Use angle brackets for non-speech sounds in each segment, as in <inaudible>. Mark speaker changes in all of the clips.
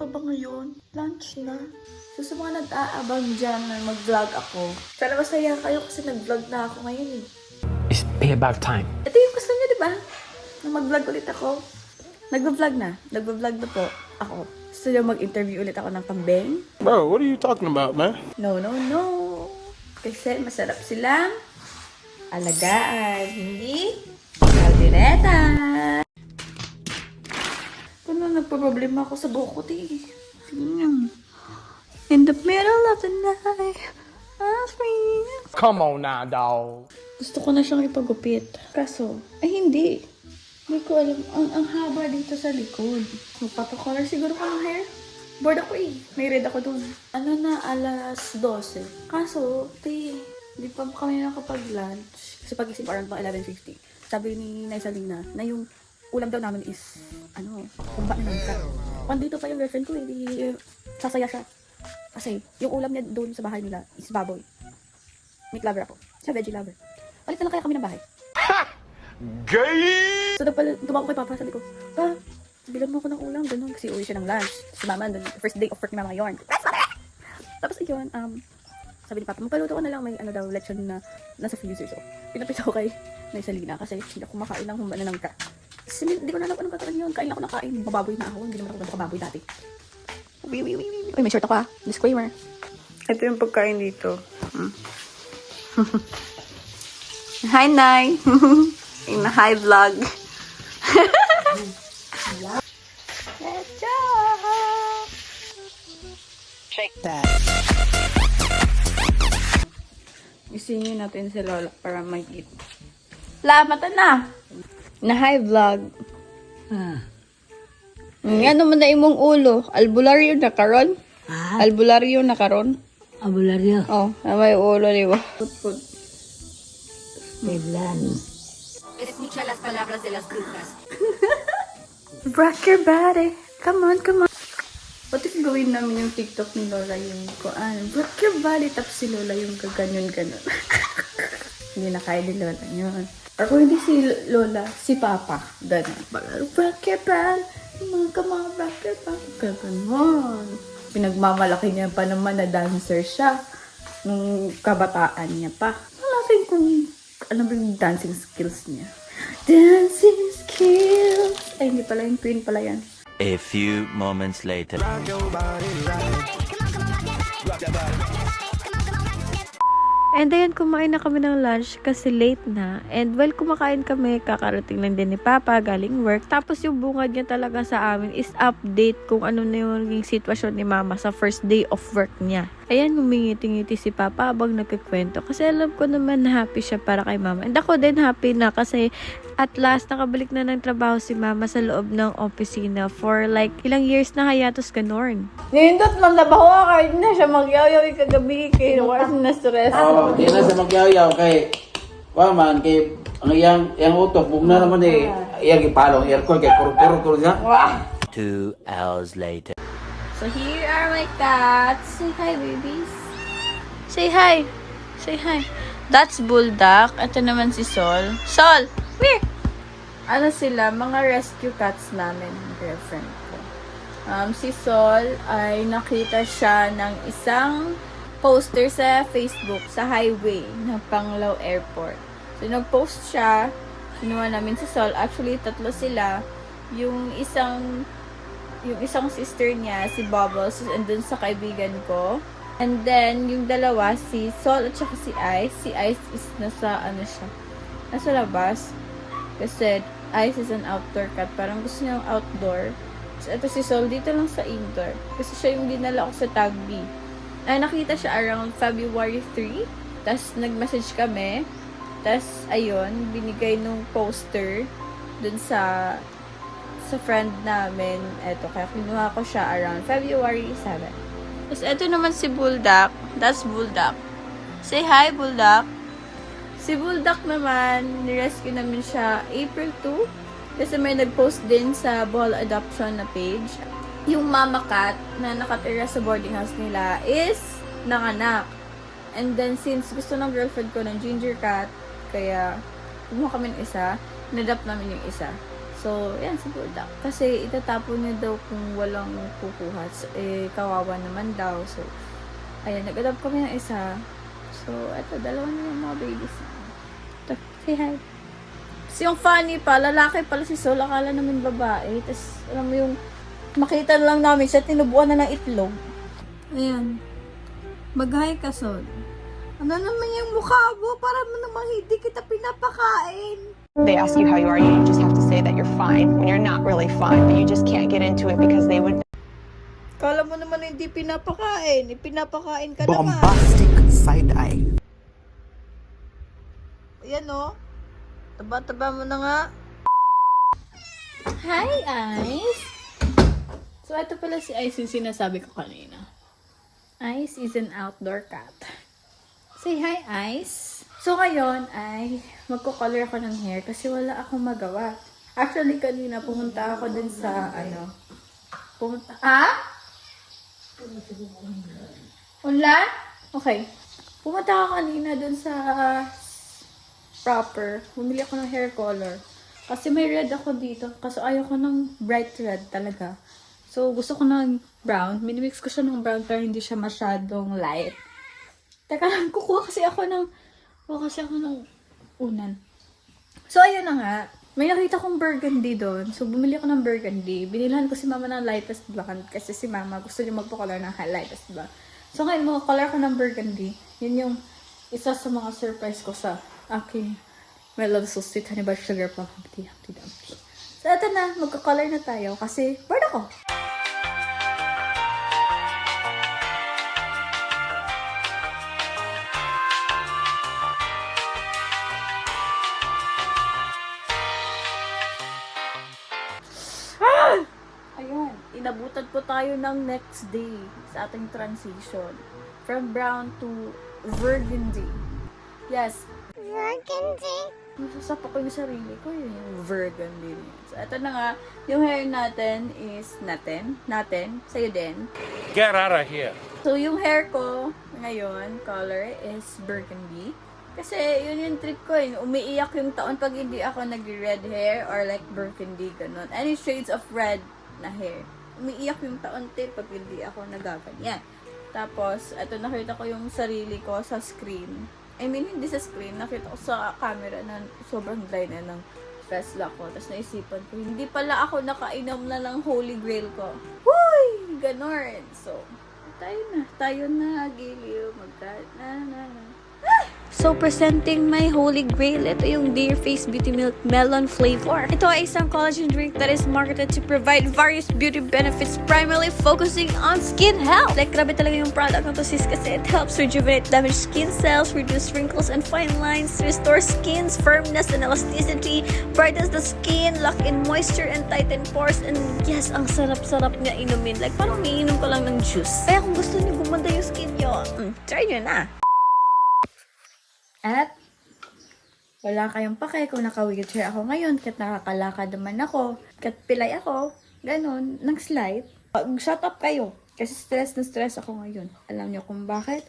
Speaker 1: pa ba ngayon? Lunch na. So sa mga nag-aabang dyan na mag-vlog ako, sana masaya kayo kasi nag-vlog na ako ngayon eh. It's payback time. Ito yung gusto nyo, di ba? Na mag-vlog ulit ako. Nag-vlog na. Nag-vlog na po ako. Gusto nyo mag-interview ulit ako ng pambeng?
Speaker 2: Bro, what are you talking about, man?
Speaker 1: No, no, no. Kasi masarap silang alagaan, hindi kaldereta nagpa-problema ako sa buhok ko, di. In the middle of the night, ask me.
Speaker 2: Come on now, daw.
Speaker 1: Gusto ko na siyang ipagupit. Kaso, ay hindi. Hindi ko alam. Ang, ang haba dito sa likod. Magpapakolor siguro ko ng hair. Bored ako eh. May red ako dun. Ano na, alas 12. Kaso, te, hindi pa kami nakapag-lunch. Kasi pagising parang pang 11.50. Sabi ni Naisalina na yung ulam daw namin is ano, kung ba naman Pandito pa yung girlfriend ko, hindi, sasaya siya. Kasi, yung ulam niya doon sa bahay nila is baboy. Meat lover ako. Siya veggie lover. Palit na lang kaya kami ng bahay. Ha! Gay! So, nagpala, tumakbo kay Papa, sabi ko, Pa, bilan mo ako ng ulam, ganun. Kasi uwi siya ng lunch. Si Mama, dun, first day of work ni Mama yun. Tapos, yun, um, sabi ni Papa, magpaluto ko na lang, may ano daw, lechon na nasa freezer. So, pinapito ko kay Naisalina kasi hindi ako makain ng humana ng ka. Kasi hindi ko na alam ano ba yun. Kain ako na kain. Mababoy na ako. Hindi naman ako nakababoy dati. Uy, uy, uy, uy. Uy, may shirt ako ah. Disclaimer. Ito yung pagkain dito. Hmm. <laughs> Hi, Nay. <laughs> In hi vlog. Let's <laughs> go! Check that. Isingin natin si Lola para mag-eat. Lamatan na! Na high vlog. Ah. Mm, ano man na imong ulo? Albularyo na karon? Ah? Albularyo na karon?
Speaker 3: Albularyo?
Speaker 1: Oh, na may ulo, di ba? Put-put.
Speaker 3: Beblan. Escucha las palabras de las
Speaker 1: brujas. <laughs> Rock your body. Come on, come on. What if gawin namin yung TikTok ni Lola yung kuan? Rock your body. Tapos si Lola yung kaganyan-ganon. <laughs> Hindi na kaya ni Lola yun. Or kung hindi si Lola, si Papa. Ganun. Rocket Pal! Come on, Rocket Pal! Ganon. Pinagmamalaki niya pa naman na dancer siya. Nung kabataan niya pa. Malaking kung alam mo yung dancing skills niya. Dancing skills! Ay, hindi pala yung queen pala yan. A few moments later. Rock your body right. And then, kumain na kami ng lunch kasi late na. And while kumakain kami, kakarating lang din ni Papa galing work. Tapos yung bungad niya talaga sa amin is update kung ano na yung naging sitwasyon ni Mama sa first day of work niya. Ayan, humingiti-ngiti si Papa habang nagkikwento. Kasi alam ko naman happy siya para kay Mama. And ako din happy na kasi at last nakabalik na ng trabaho si Mama sa loob ng opisina for like ilang years na hayatos ka norn. Nindot man labaho ako kahit na siya magyaw-yaw eh, kagabi kay wala na stress. Oo,
Speaker 4: oh, ah, di na siya magyaw kay Paman kay ang iyang iyang utok bug na naman eh iyang ipalong aircon kay kurkurkur siya. Wow. Two
Speaker 1: hours later. So here are my cats. Say hi, babies. Say hi. Say hi. That's Bulldog. Ito naman si Sol. Sol! Here! Ano sila? Mga rescue cats namin. Girlfriend ko. Um, si Sol ay nakita siya ng isang poster sa Facebook sa highway ng Panglao Airport. So, nag-post siya. Kinuha namin si Sol. Actually, tatlo sila. Yung isang yung isang sister niya, si Bubbles, and dun sa kaibigan ko. And then, yung dalawa, si Sol at saka si Ice. Si Ice is nasa, ano siya, nasa labas. Kasi Ice is an outdoor cat. Parang gusto niya yung outdoor. So, ito si Sol, dito lang sa indoor. Kasi siya yung dinala ko sa Tagby. Ay, ah, nakita siya around February 3. Tapos, nag-message kami. Tapos, ayun, binigay nung poster dun sa sa friend namin. Eto, kaya kinuha ko siya around February 7. Tapos eto naman si Bulldog. That's Bulldog. Say hi, Bulldog. Si Bulldog naman, nirescue namin siya April 2. Kasi may nagpost din sa ball adoption na page. Yung mama cat na nakatira sa boarding house nila is nanganak. And then, since gusto ng girlfriend ko ng ginger cat, kaya kumuha kami ng isa, nadap namin yung isa. So, yan, siguro daw. Kasi itatapon niya daw kung walang kukuha. So, eh, kawawa naman daw. So, ayan, nag-adopt kami ng isa. So, eto, dalawa na yung mga babies. Ito, say hi. Tapos yung funny pa, lalaki pala si Sol, akala naman babae. Tapos, alam mo yung, makita na lang namin siya, tinubuan na ng itlog. Ayan. Mag-hi ka, Sol. Ano naman yung mukha mo? Para mo hindi kita pinapakain. They ask you how you are, you just have to say that you're fine when you're not really fine, but you just can't get into it because they would. Kala mo naman hindi pinapakain, eh, pinapakain ka Bombastic naman. side eye. Yan o. Oh. Taba-taba mo na nga. Hi, Ice! So, ito pala si Ice yung sinasabi ko kanina. Ice is an outdoor cat. Say hi, Ice. So, ngayon ay magko-color ako ng hair kasi wala akong magawa. Actually, kanina pumunta ako dun sa, ano, pumunta, ha? Unlan? Okay. Pumunta ako kanina dun sa proper. Bumili ako ng hair color. Kasi may red ako dito. Kaso ayoko ng bright red talaga. So, gusto ko ng brown. Minimix ko siya ng brown pero hindi siya masyadong light. Teka lang, kukuha kasi ako ng Kuha kasi ako ng unan. So, ayun na nga. May nakita kong burgundy doon. So, bumili ako ng burgundy. Binilhan ko si mama ng lightest blonde kasi si mama gusto niya magpa-color ng lightest blonde. So, ngayon mag-color ko ng burgundy. Yun yung isa sa mga surprise ko sa akin. my love so sweet honey bar sugar plum humpty humpty dumpty. So, eto na. Magkakolor na tayo kasi bored ako. tayo ng next day sa ating transition. From brown to burgundy. Yes. Burgundy? Nasasap ko yung sarili ko yung burgundy. So, ito na nga, yung hair natin is natin, natin, sa'yo din. Get out of here! So, yung hair ko ngayon, color is burgundy. Kasi yun yung trick ko eh. Umiiyak yung taon pag hindi ako nag-red hair or like burgundy, ganun. Any shades of red na hair umiiyak yung taon-te pag hindi ako nagaganyan. Tapos, eto nakita ko yung sarili ko sa screen. I mean, hindi sa screen. Nakita ko sa camera na sobrang dry na ng stress lang ko. Tapos naisipan ko, hindi pala ako nakainom na ng Holy Grail ko. Huy! Ganon. So, tayo na. Tayo na, Giliw. Magka, na, na, na. So, presenting my Holy Grail, ito yung Dear Face Beauty Milk Melon Flavor. Ito ay isang collagen drink that is marketed to provide various beauty benefits, primarily focusing on skin health. Like, grabe talaga yung product na to sis kasi it helps rejuvenate damaged skin cells, reduce wrinkles and fine lines, restore skin's firmness and elasticity, brightens the skin, lock in moisture and tighten pores, and yes, ang sarap-sarap niya inumin. Like, parang iinom ko lang ng juice. Kaya kung gusto niyo gumanda yung skin niyo, mm, try nyo na. At wala kayong pake kung naka-wheelchair ako ngayon, kat nakakalakad naman ako, kat pilay ako, ganun, ng slide. Mag-shut up kayo. Kasi stress na stress ako ngayon. Alam niyo kung bakit?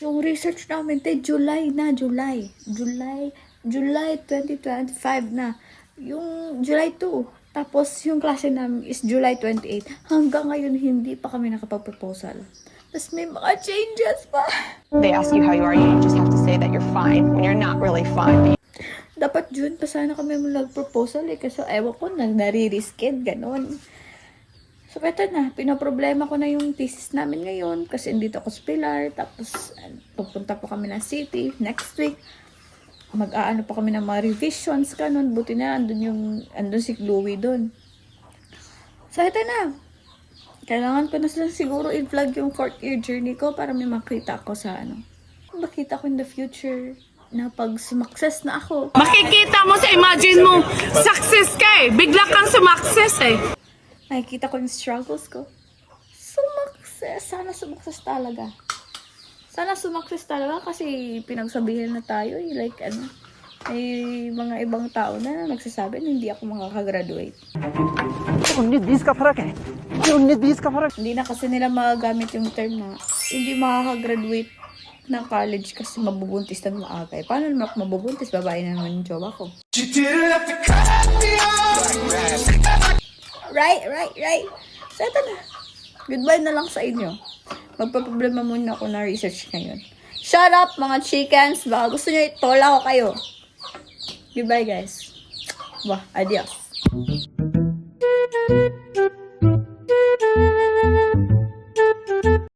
Speaker 1: Yung research namin, te, July na, July. July, July 2025 na. Yung July 2. Tapos yung klase namin is July 28. Hanggang ngayon, hindi pa kami nakapag-proposal. This may mga changes but They ask you how you are, you just have to say that you're fine when you're not really fine. Dapat June pa sana kami mo nag-proposal eh. Kasi ewan ko, nang nare ganun. So, eto na. Pinoproblema ko na yung thesis namin ngayon kasi dito ako sa Pilar. Tapos, pupunta po kami ng city next week. Mag-aano pa kami ng mga revisions, ganun. Buti na, andun yung, andun si Chloe doon. So, eto na. Kailangan ko na siguro i-vlog yung fourth year journey ko para may makita ako sa ano. Makita ko in the future na pag sumakses na ako. Makikita mo sa imagine mo, success ka eh. Bigla kang sumakses eh. Nakikita ko yung struggles ko. Sumakses. Sana sumakses talaga. Sana sumakses talaga kasi pinagsabihin na tayo eh. Like ano, may mga ibang tao na nagsasabi na hindi ako makakagraduate. Unnit bis ka farak eh. Unnit bis ka farak. Hindi na kasi nila magagamit yung term na hindi makakagraduate ng college kasi mabubuntis na maaga. Eh, paano naman ako mabubuntis? Babae na naman yung jowa ko. Right, right, right. So, ito na. Goodbye na lang sa inyo. Magpaproblema muna ako na research ngayon. Shut up, mga chickens. Baka gusto nyo itola ko kayo. Goodbye guys. Wah, adios.